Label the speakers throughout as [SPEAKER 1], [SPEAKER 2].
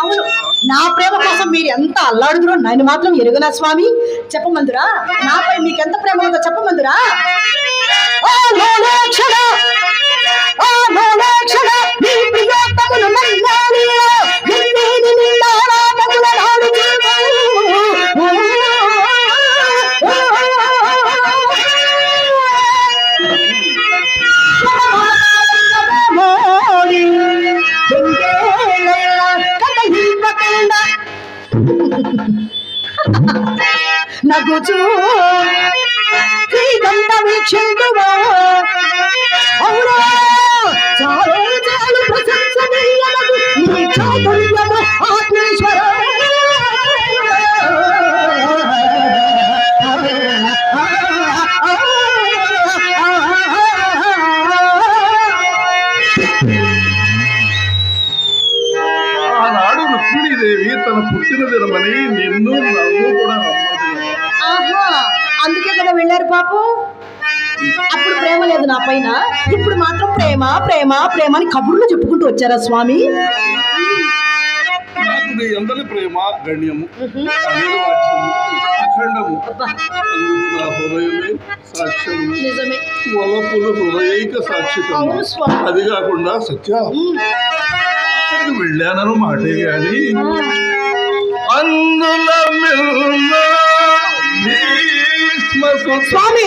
[SPEAKER 1] అవును. నా ప్రేమ కోసం మీరు ఎంత అల్లాడుదురో నన్ను మాత్రం ఎరుగునా స్వామి? చెప్పమందురా? నాపై మీకెంత ప్రేమ ఉందో చెప్పమందురా? ఓ నగుచూ శ్రీగంధ వీక్షిందువా అవునా. చాలు చాలు ప్రశంసనీయమగు నీ చాతుర్యము ఆత్మేశ్వర.
[SPEAKER 2] ఆనాడు రుక్మిణీదేవి తన పుట్టిన దినమని నిన్ను
[SPEAKER 1] వెళ్ళారు పాపం? అప్పుడు ప్రేమ లేదు నా పైన. ఇప్పుడు మాత్రం ప్రేమ ప్రేమ ప్రేమ అని కబుర్లు చెప్పుకుంటూ వచ్చారా స్వామి?
[SPEAKER 2] అందరి ప్రేమ గణ్యము అఖండము. హృదయమే సాక్ష్యము. వలపులు హృదయైక అది కాకుండా సత్య. వెళ్ళానను మాటే గాని. అందుల మిల్ల स्वामी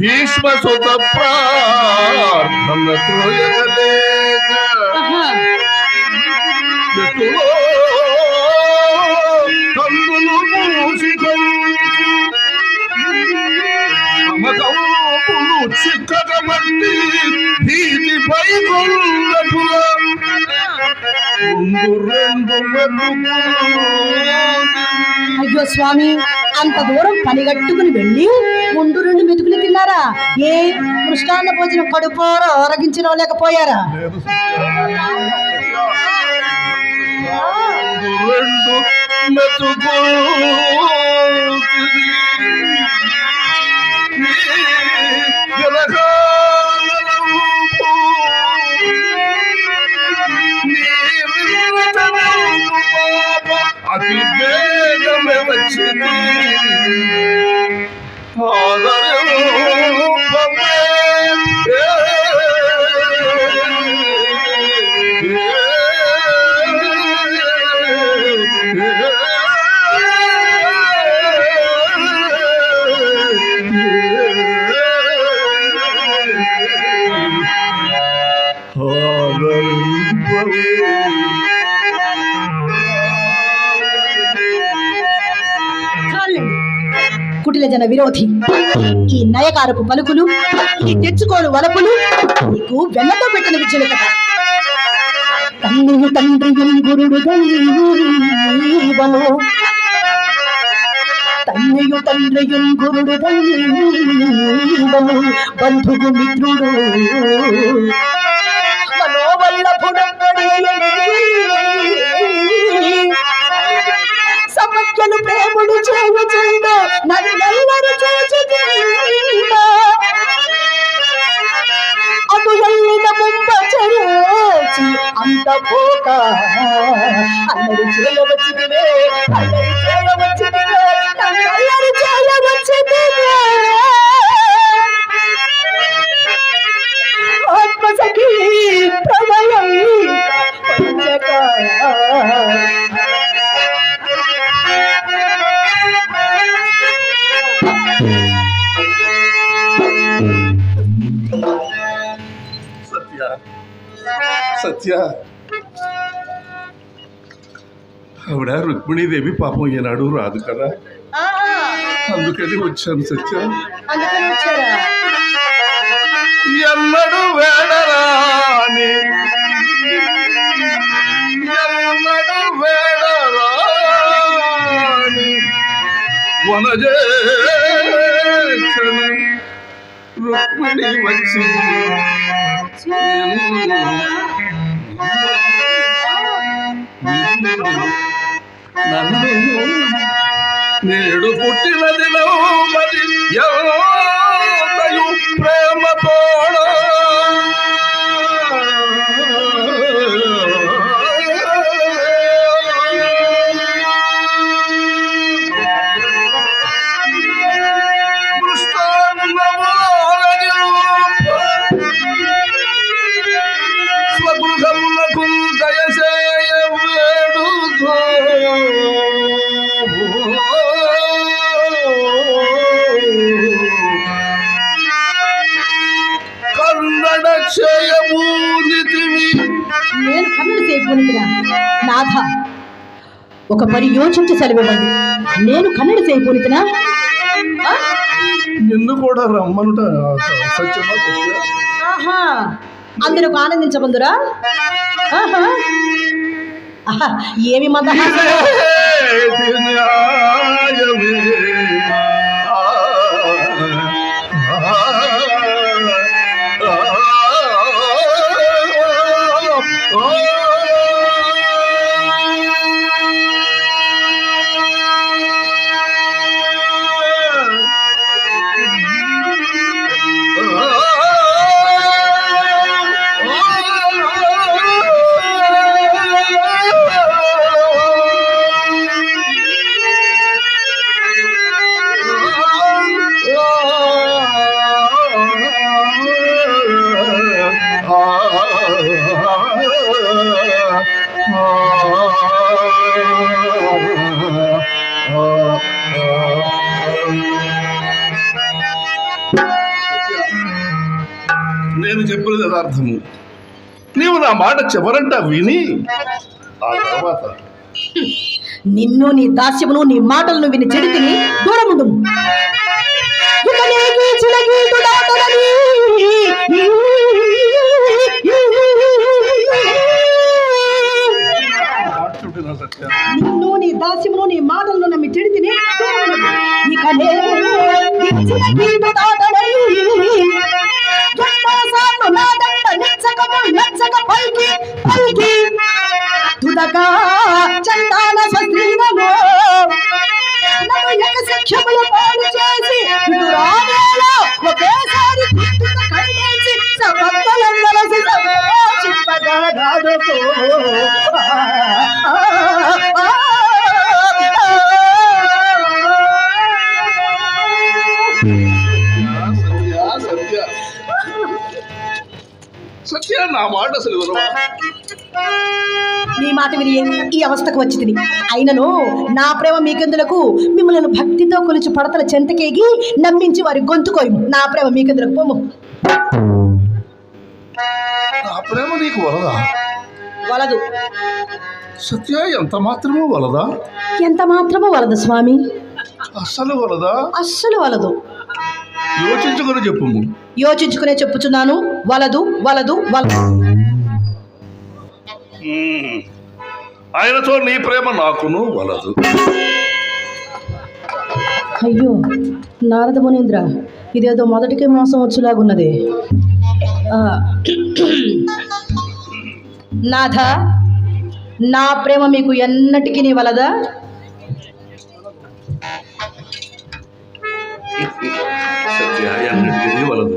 [SPEAKER 2] भीष्म सुत प्रार्थम
[SPEAKER 1] అయ్యో స్వామి అంత దూరం పనిగట్టుకుని వెళ్ళి ముందు రెండు మెతుకులు తిన్నారా? ఏ కృష్ణాన్న భోజనం కడుపోరో ఆరగించిన లేకపోయారా
[SPEAKER 2] లేదు అతి వేగమే వచ్చింది.
[SPEAKER 1] విరోధి. ఈ నయకారపు పలుకులు ఈ తెచ్చుకోను వలపులు నీకు వెన్నతో పెట్టిన విద్యలు కదా. తల్లియు తండ్రియు గురుడు దైవము తల్లియు తండ్రియు గురుడు దైవము బంధువు మిత్రుడు. మనోవల్ల సమస్యలు ప్రేముడు చేయుచుండు నన్ను ఎల్లరు చూచుచుండు అటు వెళ్ళిన ముంద చేసి అంత పోక. అల్లరి చేయవచ్చిదివే అల్లరి చేయవచ్చిదివే
[SPEAKER 2] సత్య. ఆవిడ రుక్మిణీదేవి పాపం ఈనాడు రాదు కదా. అందుకని వచ్చాను సత్య. ఎన్నడు వేడరాని. ఎన్నడు వేడరాని. వనజేక్షణ రుక్మిణి వచ్చి నన్ను నేడు పుట్టిన దినం మరి
[SPEAKER 1] ఎవరో ఒక పరి యోచించి సెలవివ్వండి. నేను కన్నడ సేపునికినా
[SPEAKER 2] నిన్ను కూడా రమ్మనుట సత్యమా
[SPEAKER 1] ఆహా అందరూ ఆనందించబందురా ఆహా. ఆహా, ఏమి మందహాసం?
[SPEAKER 2] నేను చెప్పినది యథార్థము నీవు నా మాట చివరంట విని ఆ తర్వాత
[SPEAKER 1] నిన్ను నీ దాస్యమును నీ మాటలను విని దూరముండు.
[SPEAKER 2] మాట్లాడిన సత్య
[SPEAKER 1] నిన్ను నీ దాస్యమును నీ మాటలను నమ్మి చెడితిని దూరముండు. నా
[SPEAKER 2] మాట అసలు?
[SPEAKER 1] నీ మాట విని ఈ అవస్థకు వచ్చి తిని. అయినను నా ప్రేమ మీకెందులకు? మిమ్మల్ని భక్తితో కొలిచి పడతల చెంతకేగి నమ్మించి వారి గొంతుకోయి నా ప్రేమ మీకెందులకు? పోము
[SPEAKER 2] నా ప్రేమ నీకు వలదా?
[SPEAKER 1] వలదు.
[SPEAKER 2] సత్య ఎంత మాత్రమూ వలదా?
[SPEAKER 1] ఎంత మాత్రమో వలదు స్వామి.
[SPEAKER 2] అస్సలు వలదా?
[SPEAKER 1] అస్సలు వలదు.
[SPEAKER 2] యోచించుకొని చెప్పుము
[SPEAKER 1] యోచించుకునే చెప్పుచున్నాను. వలదు వలదు.
[SPEAKER 2] ఆయనతో నీ ప్రేమ నాకును వలదు.
[SPEAKER 1] అయ్యో నారద మునీంద్ర ఇదేదో మొదటికే మోసం వచ్చేలాగున్నది. నాథ నా ప్రేమ మీకు ఎన్నటికి నీ వలదా?
[SPEAKER 2] వలదు.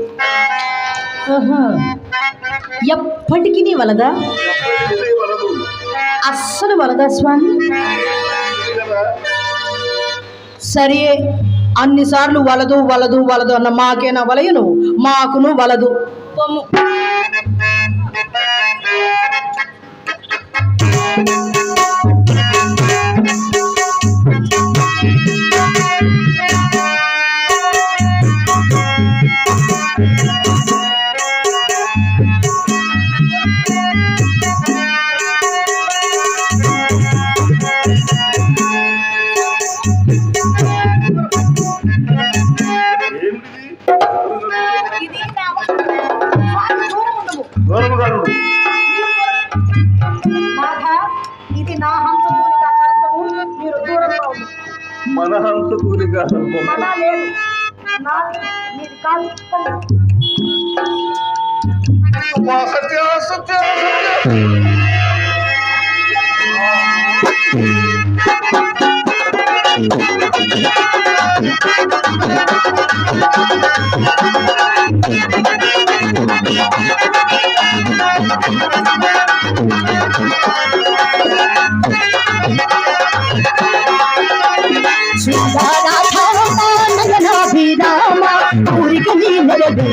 [SPEAKER 1] ఎప్పటికీ నీ వలదా అస్సలు వలదా స్వామి. సరే అన్నిసార్లు వలదు వలదు వలదు అన్న మాకేనా వలయను? మాకును వలదు. పొమ్ము you.
[SPEAKER 2] మన హంస కూలిగా
[SPEAKER 1] మన లేదు నాది మీది కాదు
[SPEAKER 2] సత్య సత్య సత్య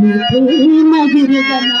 [SPEAKER 1] నీ ప్రేమ గిరిగనా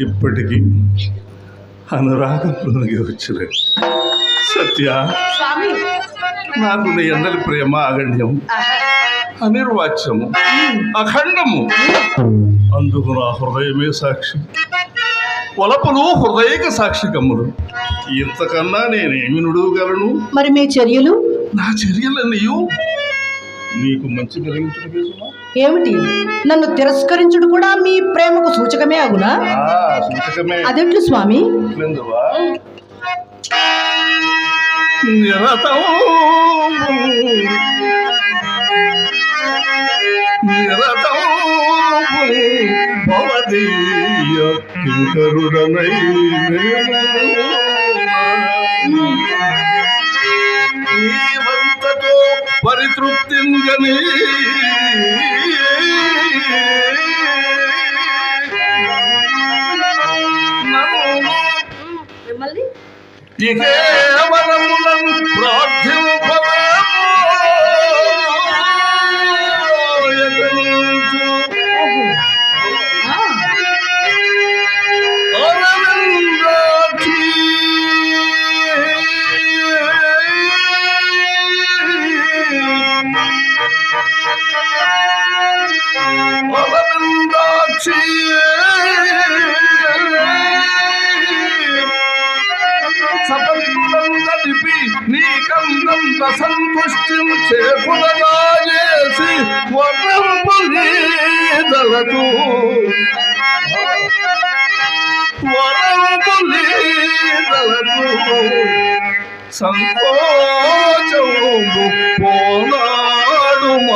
[SPEAKER 2] ఇప్పటికీ అనురాగం పొంగి వచ్చిన సత్య నాకు నీ అందరి ప్రేమ అగణ్యం అనిర్వాచ్యము అఖండము. అందుకు నా హృదయమే సాక్షి. పొలపులు హృదయక సాక్షికమ్ములు ఇంతకన్నా నేనేమి నుడువగలను
[SPEAKER 1] మరి మీ చర్యలు?
[SPEAKER 2] నా చర్యలన్నయు. నీకు మంచి కలిగించడం
[SPEAKER 1] ఏమిటి? నన్ను తిరస్కరించుడు కూడా మీ ప్రేమకు సూచకమే అగునా
[SPEAKER 2] సూచకమే.
[SPEAKER 1] అదెట్లు స్వామి?
[SPEAKER 2] నిరతం. నిరతం. భవదీయ కింకరుడనై పరితృప్తింగని. నన్ను
[SPEAKER 1] మిమ్మల్ని
[SPEAKER 2] ಸಂಕೋಚವು ಪೋಲಾಡುಮ